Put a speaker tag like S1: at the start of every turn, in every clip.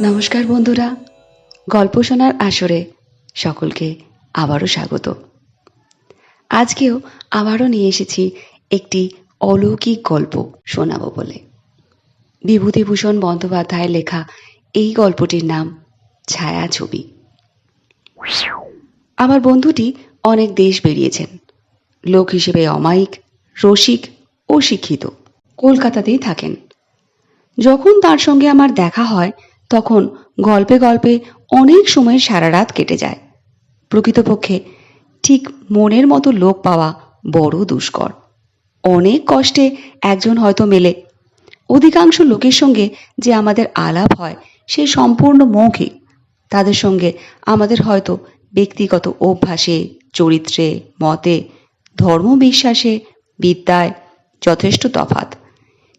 S1: নমস্কার বন্ধুরা, গল্প শোনার আসরে সকলকে আবারও স্বাগত। আজকেও আবারও নিয়ে এসেছি একটি অলৌকিক গল্প শোনাবো বলে। বিভূতিভূষণ বন্দ্যোপাধ্যায়ের লেখা এই গল্পটির নাম ছায়াছবি। আমার বন্ধুটি অনেক দেশ বেরিয়েছেন। লোক হিসেবে অমায়িক, রসিক ও শিক্ষিত। কলকাতাতেই থাকেন। যখন তার সঙ্গে আমার দেখা হয় তখন গল্পে গল্পে অনেক সময় সারা রাত কেটে যায়। প্রকৃতপক্ষে ঠিক মনের মতো লোক পাওয়া বড় দুষ্কর। অনেক কষ্টে একজন হয়তো মেলে। অধিকাংশ লোকের সঙ্গে যে আমাদের আলাপ হয়, সে সম্পূর্ণ মৌখিক। তাদের সঙ্গে আমাদের হয়তো ব্যক্তিগত অভ্যাসে, চরিত্রে, মতে ধর্মবিশ্বাসে বিদ্যায় যথেষ্ট তফাত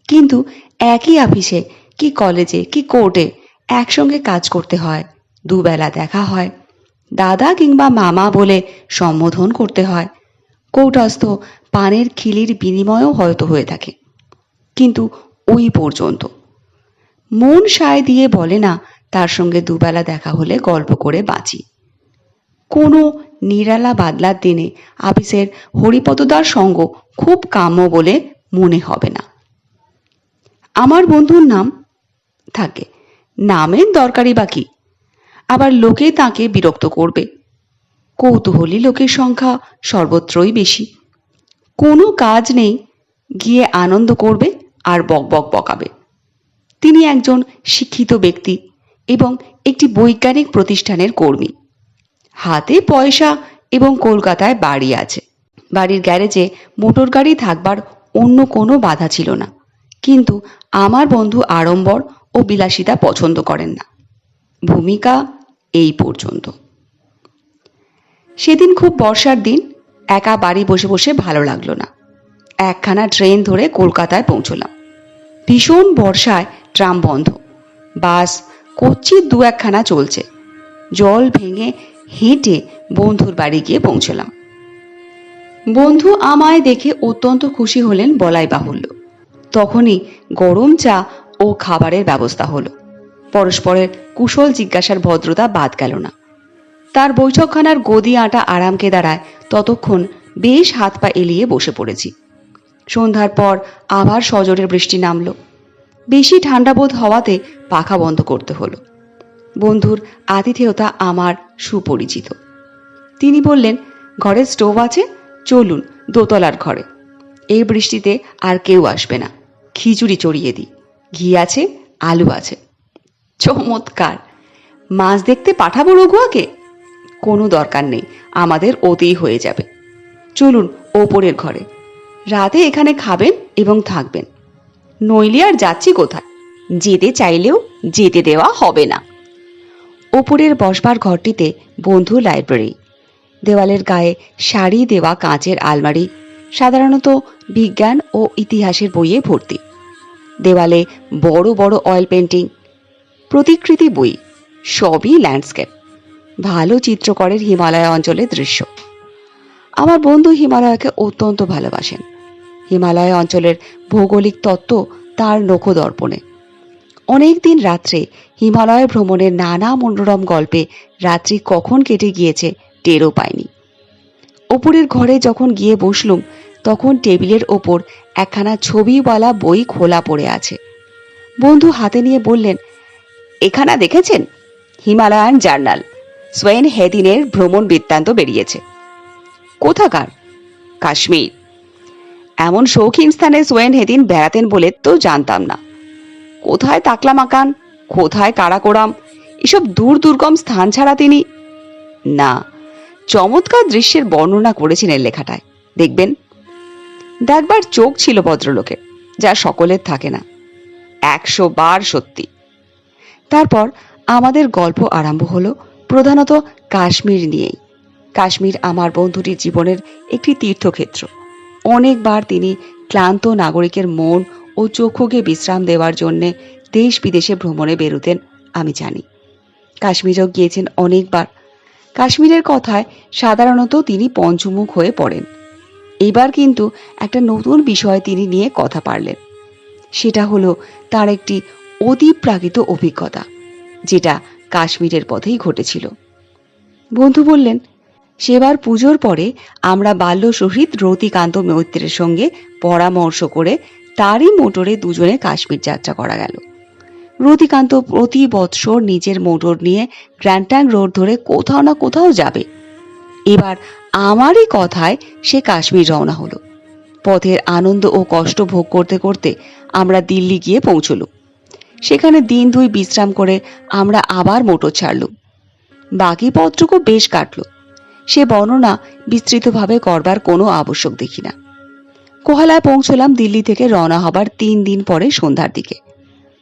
S1: কিন্তু একই অফিসে কি কলেজে, কি কোর্টে একসঙ্গে কাজ করতে হয়। দুবেলা দেখা হয়। দাদা কিংবা মামা বলে সম্বোধন করতে হয়। কৌটস্থ পানের খিলির বিনিময়ও হয়তো হয়ে থাকে। কিন্তু ওই পর্যন্ত। মন সায় দিয়ে বলে না, তার সঙ্গে দুবেলা দেখা হলে গল্প করে বাঁচি। কোনো নিরালা বাদলার দিনে আপিসের হরিপদদার সঙ্গ খুব কাম্য বলে মনে হবে না। আমার বন্ধুর নাম থাকে নামের দরকারই বা কি? আবার লোকে তাকে বিরক্ত করবে। কৌতূহলী লোকের সংখ্যা সর্বত্রই বেশি। কোনো কাজ নেই, গিয়ে আনন্দ করবে আর বক বক বকাবে। তিনি একজন শিক্ষিত ব্যক্তি এবং একটি বৈজ্ঞানিক প্রতিষ্ঠানের কর্মী। হাতে পয়সা এবং কলকাতায় বাড়ি আছে। বাড়ির গ্যারেজে মোটর গাড়ি থাকবার অন্য কোনো বাধা ছিল না। কিন্তু আমার বন্ধু আড়ম্বর ও বিলাসিতা পছন্দ করেন না। ভূমিকা এই পর্যন্ত। সেদিন খুব বর্ষার দিন একা বাড়ি বসে বসে ভালো লাগল না। একখানা ট্রেন ধরে কলকাতায় পৌঁছলাম। ভীষণ বর্ষায় ট্রাম বন্ধ। বাস কচ্ছির দু একখানা চলছে। জল ভেঙে হেঁটে বন্ধুর বাড়ি গিয়ে পৌঁছলাম। বন্ধু আমায় দেখে অত্যন্ত খুশি হলেন বলাই বাহুল্য। তখনই গরম চা ও খাবারের ব্যবস্থা হলো। পরস্পরের কুশল জিজ্ঞাসার ভদ্রতা বাদ গেল না। তার বৈঠকখানার গদি আটা আরামকে দাঁড়ায় ততক্ষণ বেশ হাত পা এলিয়ে বসে পড়েছি। সন্ধ্যার পর আবার সজোরে বৃষ্টি নামল। বেশি ঠান্ডা বোধ হওয়াতে পাখা বন্ধ করতে হলো। বন্ধুর আতিথেয়তা আমার সুপরিচিত। তিনি বললেন ঘরে স্টোভ আছে, চলুন দোতলার ঘরে। এই বৃষ্টিতে আর কেউ আসবে না। খিচুড়ি চড়িয়ে দিই। ঘি আছে, আলু আছে। চমৎকার। মাছ দেখতে পাঠাবো রঘুয়াকে? কোনো দরকার নেই, আমাদের ওতেই হয়ে যাবে। চলুন ওপরের ঘরে। রাতে এখানে খাবেন এবং থাকবেন। নইলে আর যাচ্ছি কোথায়? যেতে চাইলেও যেতে দেওয়া হবে না। ওপরের বসবার ঘরটিতে বন্ধু লাইব্রেরি। দেওয়ালের গায়ে শাড়ি দেওয়া কাঁচের আলমারি, সাধারণত বিজ্ঞান ও ইতিহাসের বইয়ে ভর্তি। দেওয়ালে বড় বড় অয়েল পেন্টিং প্রতিকৃতি বই, সবই ল্যান্ডস্কেপ ভালো চিত্রকরের হিমালয় অঞ্চলের দৃশ্য। আমার বন্ধু হিমালয়কে অত্যন্ত ভালোবাসেন। হিমালয় অঞ্চলের ভৌগোলিক তত্ত্ব তার নখদর্পণে। অনেক দিন রাত্রে হিমালয় ভ্রমণের নানা মনোরম গল্পে রাত্রি কখন কেটে গিয়েছে টেরও পায়নি ওপরের ঘরে যখন গিয়ে বসলুম, তখন টেবিলের ওপর একখানা ছবিওয়ালা বই খোলা পড়ে আছে। বন্ধু হাতে নিয়ে বললেন, এখানা দেখেছেন? Himalayan journal. সোয়েন হেদিনের ভ্রমণ বৃত্তান্ত বেরিয়েছে। কোথাকার? কাশ্মীর। এমন শৌখিন স্থানে সোয়েন হেদিন বেড়াতেন বলে তো জানতাম না। কোথায় তাকলা মাকান? কোথায় কারাকোরাম? এসব দূর দুর্গম স্থান ছাড়া তিনি না, চমৎকার দৃশ্যের বর্ণনা করেছিলেন লেখাটায়। দেখবেন দেখবার চোখ ছিল ভদ্রলোকের যা সকলের থাকে না। একশো বার সত্যি। তারপর আমাদের গল্প আরম্ভ হলো প্রধানত কাশ্মীর নিয়েই। কাশ্মীর আমার বন্ধুটির জীবনের একটি তীর্থক্ষেত্র। অনেকবার তিনি ক্লান্ত নাগরিকের মন ও চক্ষুকে বিশ্রাম দেওয়ার জন্যে দেশ বিদেশে ভ্রমণে বেরোতেন, আমি জানি। কাশ্মীরেও গিয়েছেন অনেকবার। কাশ্মীরের কথায় সাধারণত তিনি পঞ্চমুখ হয়ে পড়েন। এবার কিন্তু একটা নতুন বিষয় তিনি নিয়ে কথা পারলেন। সেটা হলো তার একটি অতিপ্রাকৃত অভিজ্ঞতা, যেটা কাশ্মীরের পথেই ঘটেছিল। বন্ধু বললেন, সেবার পুজোর পরে আমরা বাল্য শহীদ রতিকান্ত মৈত্রের সঙ্গে পরামর্শ করে তারই মোটরে দুজনে কাশ্মীর যাত্রা করা গেল। রতিকান্ত প্রতি বৎসর নিজের মোটর নিয়ে গ্র্যান্ডট্যাং রোড ধরে কোথাও না কোথাও যাবে। এবার আমারই কথায় সে কাশ্মীর রওনা হলো। পথের আনন্দ ও কষ্ট ভোগ করতে করতে আমরা দিল্লি গিয়ে পৌঁছলুম সেখানে দিন দুই বিশ্রাম করে আমরা আবার মোটর ছাড়লুম বাকি পথটুকু বেশ কাটল। সে বর্ণনা বিস্তৃতভাবে করবার কোনো আবশ্যক দেখি না। কোহালায় পৌঁছলাম দিল্লি থেকে রওনা হবার তিন দিন পরে সন্ধ্যার দিকে।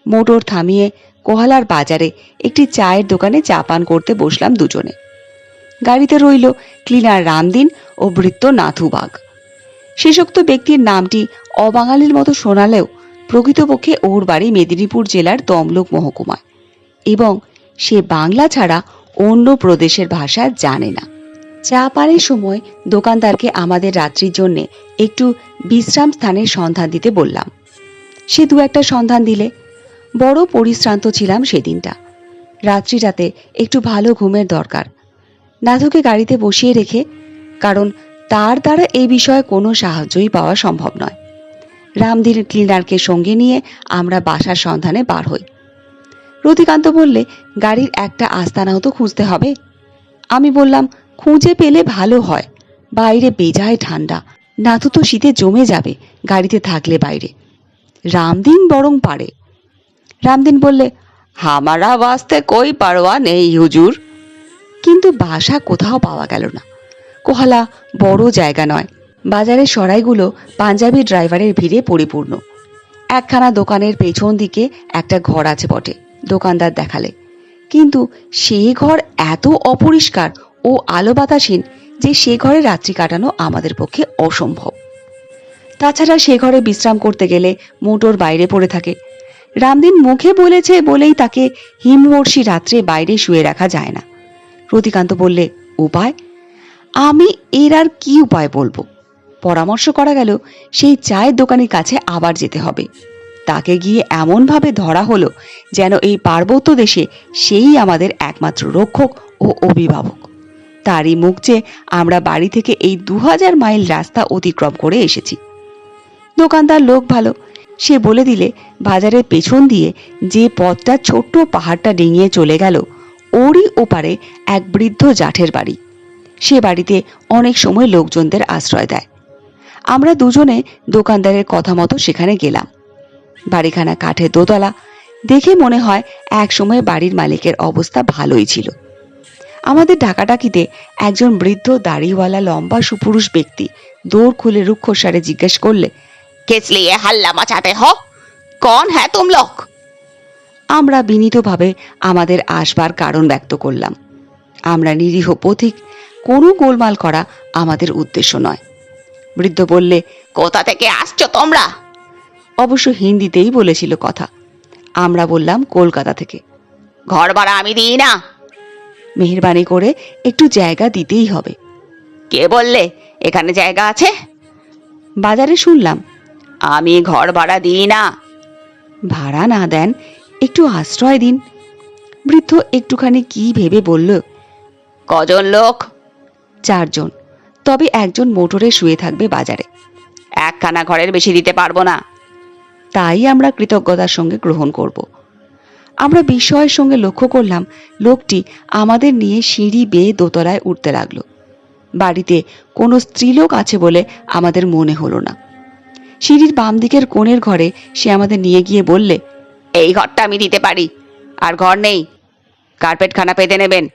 S1: মোটর থামিয়ে কোহালার বাজারে একটি চায়ের দোকানে চা পান করতে বসলাম দুজনে। গাড়িতে রইল ক্লিনার রামদিন ও বৃত্ত নাথুবাগ। শেষোক্ত ব্যক্তির নামটি অবাঙালির মতো শোনালেও প্রকৃতপক্ষে ওর বাড়ি মেদিনীপুর জেলার তমলুক মহকুমায় এবং সে বাংলা ছাড়া অন্য প্রদেশের ভাষা জানে না। চা পানের সময় দোকানদারকে আমাদের রাত্রির জন্যে একটু বিশ্রাম স্থানের সন্ধান দিতে বললাম। সে দু একটা সন্ধান দিলে। বড় পরিশ্রান্ত ছিলাম সেদিনটা। রাত্রিটাতে একটু ভালো ঘুমের দরকার। নাথুকে গাড়িতে বসিয়ে রেখে, কারণ তার দ্বারা এই বিষয়ে কোনো সাহায্যই পাওয়া সম্ভব নয়। রামদিন ক্লিনারকে সঙ্গে নিয়ে আমরা বাসার সন্ধানে বার হই। রতিকান্ত বললে, গাড়ির একটা আস্তানাও তো খুঁজতে হবে? আমি বললাম, খুঁজে পেলে ভালো হয়, বাইরে বেজায় ঠান্ডা। নাথু তো শীতে জমে যাবে, গাড়িতে থাকলে বাইরে। রামদিন বরং পারে। রামদিন বললে, হামারা বাঁচতে কই পারোয়া নেই, হুজুর? কিন্তু বাসা কোথাও পাওয়া গেল না। কোহালা বড় জায়গা নয়। বাজারের সরাইগুলো পাঞ্জাবি ড্রাইভারের ভিড়ে পরিপূর্ণ। একখানা দোকানের পেছন দিকে একটা ঘর আছে বটে, দোকানদার দেখালে। কিন্তু সে ঘর এত অপরিষ্কার ও আলো বাতাসহীন যে সে ঘরে রাত্রি কাটানো আমাদের পক্ষে অসম্ভব। তাছাড়া সে ঘরে বিশ্রাম করতে গেলে মোটর বাইরে পড়ে থাকে। রামদিন মুখে বলেছে বলেই তাকে হিমবর্ষী রাত্রে বাইরে শুয়ে রাখা যায় না। রতিকান্ত বললে, উপায়? আমি এর আর কি উপায় বলব? পরামর্শ করা গেল, সেই চায়ের দোকানের কাছে আবার যেতে হবে। তাকে গিয়ে এমনভাবে ধরা হলো যেন এই পার্বত্য দেশে সেই আমাদের একমাত্র রক্ষক ও অভিভাবক। তারই মুখ চেয়ে আমরা বাড়ি থেকে এই দু হাজার মাইল রাস্তা অতিক্রম করে এসেছি। দোকানদার লোক ভালো। সে বলে দিলে, বাজারের পেছন দিয়ে যে পথটা ছোট্ট পাহাড়টা ডিঙিয়ে চলে গেল ওরই ওপারে এক বৃদ্ধ জাঠের বাড়ি। সে বাড়িতে অনেক সময় লোকজনদের আশ্রয় দেয়। আমরা দুজনে দোকানদারের কথা মতো সেখানে গেলাম। বাড়িখানা কাঠে দোতলা দেখে মনে হয় এক সময় বাড়ির মালিকের অবস্থা ভালোই ছিল। আমাদের ডাকাডাকিতে একজন বৃদ্ধ দাড়িওয়ালা লম্বা সুপুরুষ ব্যক্তি দৌড় খুলে রুক্ষসারে জিজ্ঞেস করলে
S2: কেসলি হাল্লা মাচাতে হ? কন হ্যাঁ তুম লোক
S1: আমরা বিনীতভাবে আমাদের আসবার কারণ ব্যক্ত করলাম। আমরা নিরীহ পথিক, কোনো গোলমাল করা আমাদের উদ্দেশ্য নয়। বৃদ্ধ বললে,
S2: কোথা থেকে আসছো তোমরা?
S1: অবশ্য হিন্দিতেই বলেছিল কথা। আমরা বললাম, কলকাতা থেকে।
S2: ঘর ভাড়া আমি দিই না।
S1: মেহরবানি করে একটু জায়গা দিতেই হবে।
S2: কে বললে? এখানে জায়গা আছে?
S1: বাজারে শুনলাম,
S2: আমি ঘর ভাড়া দিই না।
S1: ভাড়া না দেন একটু আশ্রয় দিন। বৃদ্ধ একটুখানি কি ভেবে বলল
S2: কজন লোক?
S1: চারজন। তবে একজন মোটরে শুয়ে থাকবে বাজারে।
S2: একখানা ঘরের বেশি দিতে পারব না।
S1: তাই আমরা কৃতজ্ঞতার সঙ্গে গ্রহণ করব। আমরা বিস্ময়ের সঙ্গে লক্ষ্য করলাম লোকটি আমাদের নিয়ে সিঁড়ি বেয়ে দোতলায় উঠতে লাগল। বাড়িতে কোনো স্ত্রীলোক আছে বলে আমাদের মনে হলো না। সিঁড়ির বাম দিকের কোণের ঘরে সে আমাদের নিয়ে গিয়ে বললে
S2: এই ঘরটা আমি দিতে পারি। আর ঘর নেই। কার্পেট খানা পেতে নেবেন।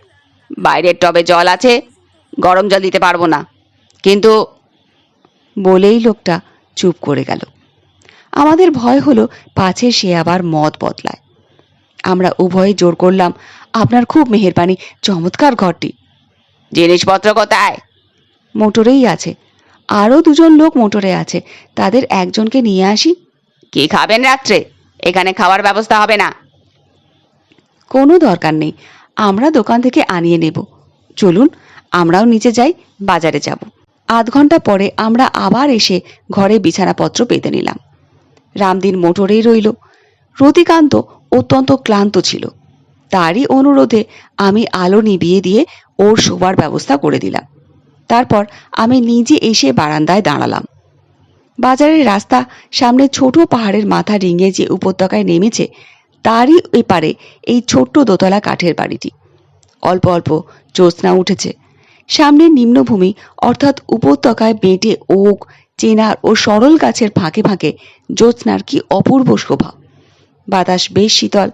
S2: বাইরের টবে জল আছে, গরম জল দিতে পারব না। কিন্তু
S1: বলেই লোকটা চুপ করে গেল। আমাদের ভয় হলো পাছে সে আবার মত বদলায়। আমরা উভয়ে জোর করলাম, আপনার খুব মেহেরবানি, চমৎকার ঘরটি।
S2: জিনিসপত্র কোথায়?
S1: মোটরেই আছে। আরও দুজন লোক মোটরে আছে। তাদের একজনকে নিয়ে আসি।
S2: কি খাবেন রাত্রে? এখানে খাওয়ার ব্যবস্থা হবে না।
S1: কোনো দরকার নেই। আমরা দোকান থেকে আনিয়ে নেব। চলুন, আমরাও নিচে যাই, বাজারে যাব। আধ ঘণ্টা পরে আমরা আবার এসে ঘরে বিছানাপত্র পেতে নিলাম। রামদিন মোটরেই রইল। রতিকান্ত অত্যন্ত ক্লান্ত ছিল। তারই অনুরোধে আমি আলো নিভিয়ে দিয়ে ওর শোবার ব্যবস্থা করে দিলাম। তারপর আমি নিজে এসে বারান্দায় দাঁড়ালাম। বাজারের রাস্তা সামনে ছোট পাহাড়ের মাথা ডিঙিয়ে যে উপত্যকায় নেমেছে, তারই এপারে এই ছোট্ট দোতলা কাঠের বাড়িটি। অল্প অল্প জ্যোৎস্না উঠেছে। সামনে নিম্নভূমি, অর্থাৎ উপত্যকায় বেঁটে ওক চেনার ও সরল গাছের ফাঁকে ফাঁকে জ্যোৎস্নার কি অপূর্ব শোভা। বাতাস বেশ শীতল।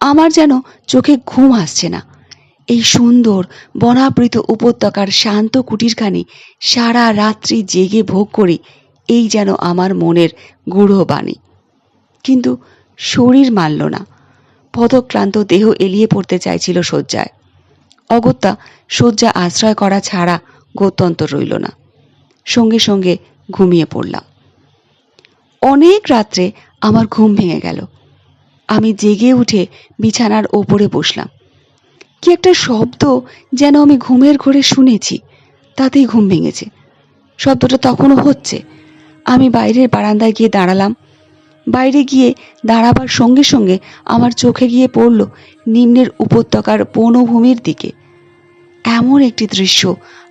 S1: আমার যেন চোখে ঘুম আসছে না। এই সুন্দর, বনাবৃত উপত্যকার শান্ত কুটিরখানি সারা রাত্রি জেগে ভোগ করি এই যেন আমার মনের গূঢ় বাণী কিন্তু শরীর মানল না। পদক্লান্ত দেহ এলিয়ে পড়তে চাইছিল শয্যায়। অগত্যা শয্যা আশ্রয় করা ছাড়া গত্যন্তর রইল না। সঙ্গে সঙ্গে ঘুমিয়ে পড়লাম। অনেক রাত্রে আমার ঘুম ভেঙে গেল। আমি জেগে উঠে বিছানার ওপরে বসলাম। কি একটা শব্দ যেন আমি ঘুমের ঘোরে শুনেছি, তাতেই ঘুম ভেঙেছে। শব্দটা তখনও হচ্ছে। আমি বাইরের বারান্দায় গিয়ে দাঁড়ালাম। বাইরে গিয়ে দাঁড়াবার সঙ্গে সঙ্গে আমার চোখে গিয়ে পড়ল নিম্নের উপত্যকার বনভূমির দিকে। এমন একটি দৃশ্য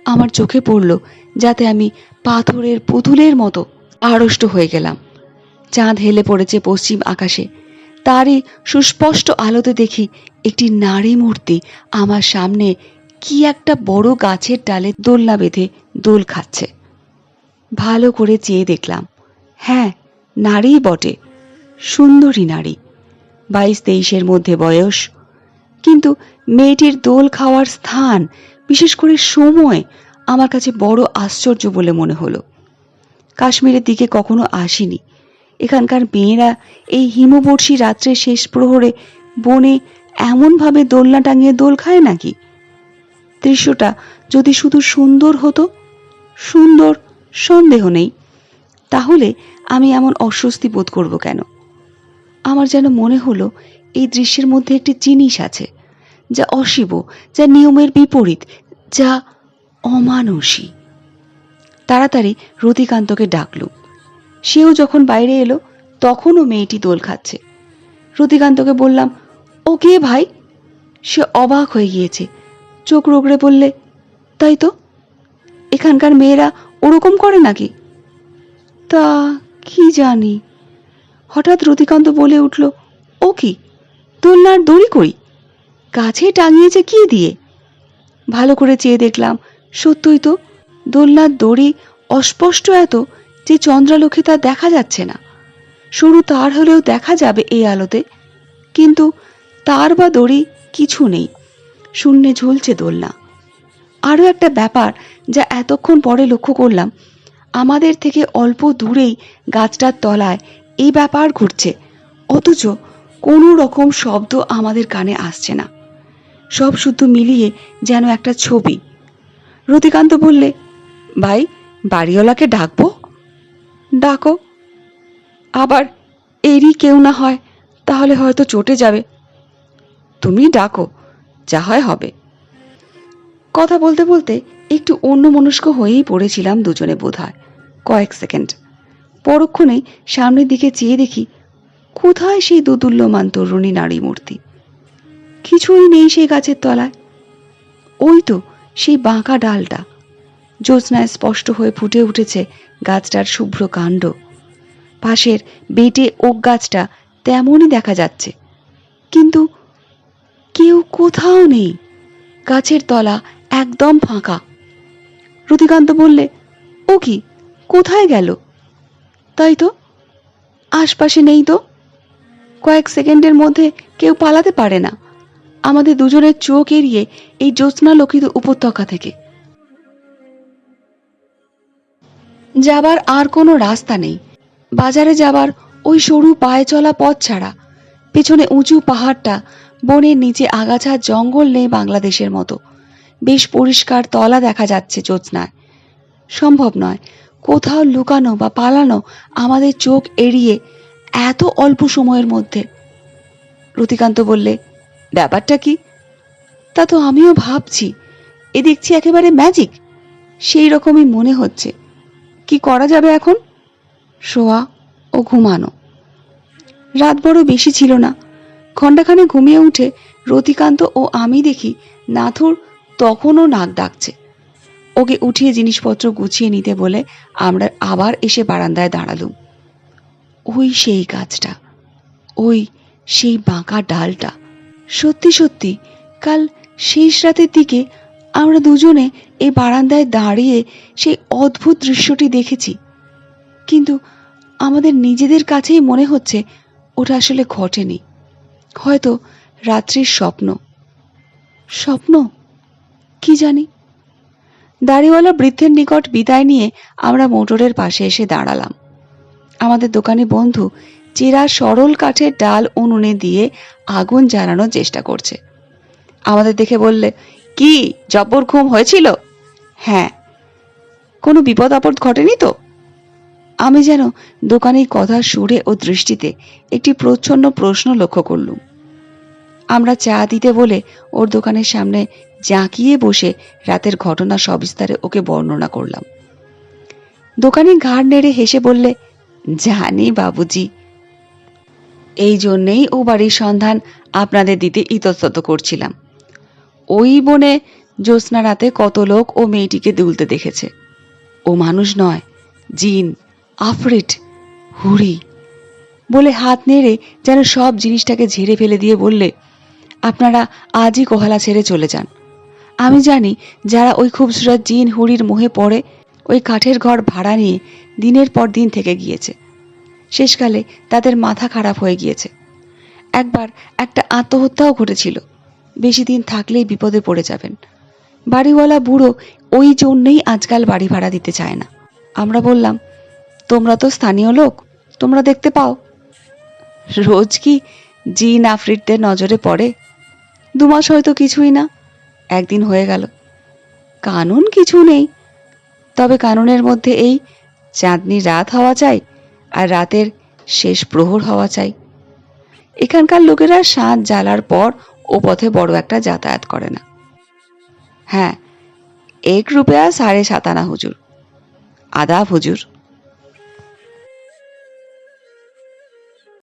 S1: আমার চোখে পড়ল যাতে আমি পাথরের পুতুলের মতো আড়ষ্ট হয়ে গেলাম। চাঁদ হেলে পড়েছে পশ্চিম আকাশে। তারই সুস্পষ্ট আলোতে দেখি একটি নারী মূর্তি আমার সামনে কি একটা বড় গাছের ডালে দোলনা বেঁধে দোল খাচ্ছে। ভালো করে চেয়ে দেখলাম। হ্যাঁ নারী বটে, সুন্দরী নারী। বাইশ তেইশের মধ্যে বয়স। কিন্তু মেয়েটির দোল খাওয়ার স্থান, বিশেষ করে সময়, আমার কাছে বড় আশ্চর্য বলে মনে হলো। কাশ্মীরের দিকে কখনো আসিনি। এখানকার মেয়েরা এই হিমবর্ষী রাত্রে শেষ প্রহরে বনে এমনভাবে দোলনা টাঙিয়ে দোল খায় নাকি? দৃশ্যটা যদি শুধু সুন্দর হতো, সুন্দর সন্দেহ নেই। তাহলে আমি এমন অস্বস্তি বোধ করব কেন? আমার যেন মনে হলো এই দৃশ্যের মধ্যে একটি জিনিস আছে, যা অশিব যা নিয়মের বিপরীত, যা অমানসী। তাড়াতাড়ি রতিকান্তকে ডাকল। সেও যখন বাইরে এলো, তখনও মেয়েটি দোল খাচ্ছে। রতিকান্তকে বললাম, ও কে ভাই? সে অবাক হয়ে গিয়েছে। চোখ রোগড়ে বললে, তাই তো? এখানকার মেয়েরা ওরকম করে নাকি? তা কি জানি। হঠাৎ রতিকান্ত বলে উঠল, ও কি? দোলনার দড়ি করি গাছে টাঙিয়েছে কি দিয়ে? ভালো করে চেয়ে দেখলাম, সত্যই তো, দোলনার দড়ি অস্পষ্ট এত যে চন্দ্রালোকে তা দেখা যাচ্ছে না। সরু তার হলেও দেখা যাবে এই আলোতে, কিন্তু তার বা দড়ি কিছু নেই। শূন্যে ঝুলছে দোলনা। আরও একটা ব্যাপার যা এতক্ষণ পরে লক্ষ্য করলাম। আমাদের থেকে অল্প দূরেই গাছটার তলায় এই ব্যাপার ঘটছে। অথচ কোনো রকম শব্দ আমাদের কানে আসছে না। সব শুদ্ধ মিলিয়ে যেন একটা ছবি। রতিকান্ত বললে, ভাই, বাড়িওয়ালাকে ডাকবো? ডাকো। আবার এরই কেউ না হয়, তাহলে হয়তো চটে যাবে। তুমি ডাকো, যা হয় হবে। কথা বলতে বলতে একটু অন্যমনস্ক হয়েই পড়েছিলাম দুজনে বোধহয়। কয়েক সেকেন্ড। পরক্ষণেই সামনের দিকে চেয়ে দেখি, কোথায় সেই দুদুল্যমান তরুণী নারী মূর্তি কিছুই নেই সেই গাছের তলায়। ওই তো সেই বাঁকা ডালটা। জ্যোৎস্নায় স্পষ্ট হয়ে ফুটে উঠেছে গাছটার শুভ্র কাণ্ড। পাশের বেটে ওক গাছটা তেমনই দেখা যাচ্ছে। কিন্তু কেউ কোথাও নেই। গাছের তলা একদম ফাঁকা। রতিকান্ত বললে, ও কি? কোথায় গেল? তাই তো, আশপাশে নেই তো। কয়েক সেকেন্ডের মধ্যে কেউ পালাতে পারে না। আমাদের দুজনের চোখ এড়িয়ে এই জ্যোৎস্নালোকিত উপত্যকা থেকে। যাবার আর কোনো রাস্তা নেই। বাজারে যাবার ওই সরু পায়ে চলা পথ ছাড়া, পেছনে উঁচু পাহাড়টা, বনের নিচে আগাছা জঙ্গল নেই বাংলাদেশের মতো। বেশ পরিষ্কার তলা দেখা যাচ্ছে জ্যোৎস্নায়। সম্ভব নয়, কোথাও লুকানো বা পালানো আমাদের চোখ এড়িয়ে এত অল্প সময়ের মধ্যে। রতিকান্ত বললে, ব্যাপারটা কি? তা তো আমিও ভাবছি, এ দেখছি একেবারে ম্যাজিক সেই রকমই মনে হচ্ছে। কি করা যাবে এখন? শোয়া ও ঘুমানো। রাত বড় বেশি ছিল না। ঘণ্টাখানে ঘুমিয়ে উঠে রতিকান্ত ও আমি দেখি নাথুর তখনও নাক ডাকছে। ওকে উঠিয়ে জিনিসপত্র গুছিয়ে নিতে বলে আমরা আবার এসে বারান্দায় দাঁড়ালুম। ওই সেই গাছটা, ওই সেই বাঁকা ডালটা। সত্যি সত্যি, কাল শেষ রাতের দিকে আমরা দুজনে এই বারান্দায় দাঁড়িয়ে সেই অদ্ভুত দৃশ্যটি দেখেছি। কিন্তু আমাদের নিজেদের কাছেই মনে হচ্ছে ওটা আসলে ঘটেনি। হয়তো রাত্রির স্বপ্ন। স্বপ্ন? কি জানি? দাড়িওয়ালা বৃদ্ধের নিকট বিদায় নিয়ে আমরা মোটরের পাশে এসে দাঁড়ালাম। আমাদের দোকানি বন্ধু চেরা সরল কাঠের ডাল উনুনে দিয়ে আগুন জ্বালানোর চেষ্টা করছে। আমাদের দেখে বললে, কি, জব্বর ঘুম হয়েছিল? হ্যাঁ। কোনো বিপদ আপদ ঘটেনি তো? আমি যেন দোকানের কথা সুরে ও দৃষ্টিতে একটি প্রচ্ছন্ন প্রশ্ন লক্ষ্য করলুম। আমরা চা দিতে বলে ওর দোকানের সামনে জাঁকিয়ে বসে রাতের ঘটনা সবিস্তারে ওকে বর্ণনা করলাম। দোকানি ঘাড় নেড়ে হেসে বললে, জানি বাবুজি। এই জন্যেই ও বাড়ির সন্ধান আপনাদের দিতে ইতস্তত করছিলাম। ওই বনে জ্যোৎস্না রাতে কত লোক ও মেয়েটিকে দুলতে দেখেছে। ও মানুষ নয়, জিন, আফরিট হুড়ি বলে হাত নেড়ে যেন সব জিনিসটাকে ঝেড়ে ফেলে দিয়ে বললে, আপনারা আজই কোহালা ছেড়ে চলে যান। আমি জানি যারা ওই খুবসুরত জিন হুড়ির মোহে পড়ে ওই কাঠের ঘর ভাড়া নিয়ে দিনের পর দিন থেকে গিয়েছে। শেষকালে তাদের মাথা খারাপ হয়ে গিয়েছে। একবার একটা আত্মহত্যাও ঘটেছিল। বেশি দিন থাকলেই বিপদে পড়ে যাবেন। বাড়িওয়ালা বুড়ো ওই জন্যেই আজকাল বাড়ি ভাড়া দিতে চায় না। আমরা বললাম, তোমরা তো স্থানীয় লোক, তোমরা দেখতে পাও। রোজ কি জিন আফ্রিটদের নজরে পড়ে? দুমাস হয়তো কিছুই না। একদিন হয়ে গেল। কানুন কিছু নেই। তবে কানুনের মধ্যে এই চাঁদনি রাত হওয়া চাই আর রাতের শেষ প্রহর হওয়া চাই। এখানকার লোকেরা সাঁত জ্বালার পর ও পথে বড় একটা যাতায়াত করে না। হ্যাঁ এক রুপেয়া সাড়ে সাতানা হুজুর। আদাব হুজুর।